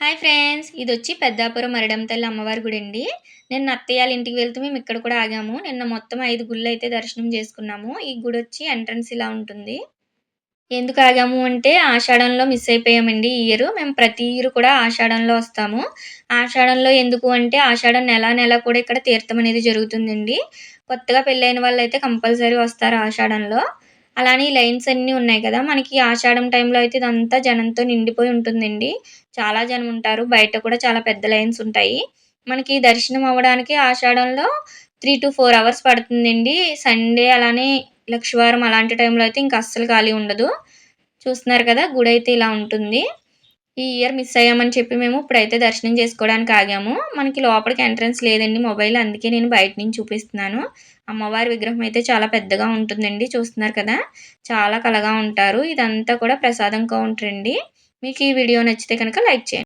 Hi friends ఇది వచ్చి పెద్దాపురం మరడం తల్లి అమ్మవారి గుడి అండి నిన్న అత్తయ్యాల ఇంటికి వెళ్తే మేము ఇక్కడ కూడా ఆగాము. నిన్న మొత్తం ఐదు గుళ్ళు అయితే దర్శనం చేసుకున్నాము. ఈ గుడి వచ్చి ఎంట్రన్స్ ఇలా ఉంటుంది. ఎందుకు ఆగాము అంటే ఆషాఢంలో మిస్ అయిపోయామండి ఈ ఇయర్ మేము ప్రతి ఇయర్ కూడా ఆషాఢంలో వస్తాము. ఆషాఢంలో ఎందుకు అంటే ఆషాఢం నెల నెల కూడా ఇక్కడ తీర్థం అనేది జరుగుతుందండి. కొత్తగా పెళ్ళైన వాళ్ళు అయితే కంపల్సరీ వస్తారు ఆషాఢంలో. అలానే ఈ లైన్స్ అన్నీ ఉన్నాయి కదా మనకి ఆషాఢం టైంలో అయితే ఇదంతా జనంతో నిండిపోయి ఉంటుందండి. చాలా జనం ఉంటారు బయట కూడా చాలా పెద్ద లైన్స్ ఉంటాయి. మనకి దర్శనం అవ్వడానికి ఆషాఢంలో త్రీ టు ఫోర్ అవర్స్ పడుతుందండి. సండే అలానే లక్షవారం అలాంటి టైంలో అయితే ఇంకా అస్సలు ఖాళీ ఉండదు. చూస్తున్నారు కదా గుడి అయితే ఇలా ఉంటుంది. ఈ ఇయర్ మిస్ అయ్యామని చెప్పి మేము ఇప్పుడైతే దర్శనం చేసుకోవడానికి ఆగాము. మనకి లోపలికి ఎంట్రన్స్ లేదండి మొబైల్ అందుకే నేను బయట నుంచి చూపిస్తున్నాను. అమ్మవారి విగ్రహం అయితే చాలా పెద్దగా ఉంటుందండి చూస్తున్నారు కదా? చాలా కలగా ఉంటారు. ఇదంతా కూడా ప్రసాదం కౌంటర్ అండి. మీకు ఈ వీడియో నచ్చితే కనుక లైక్ చేయండి.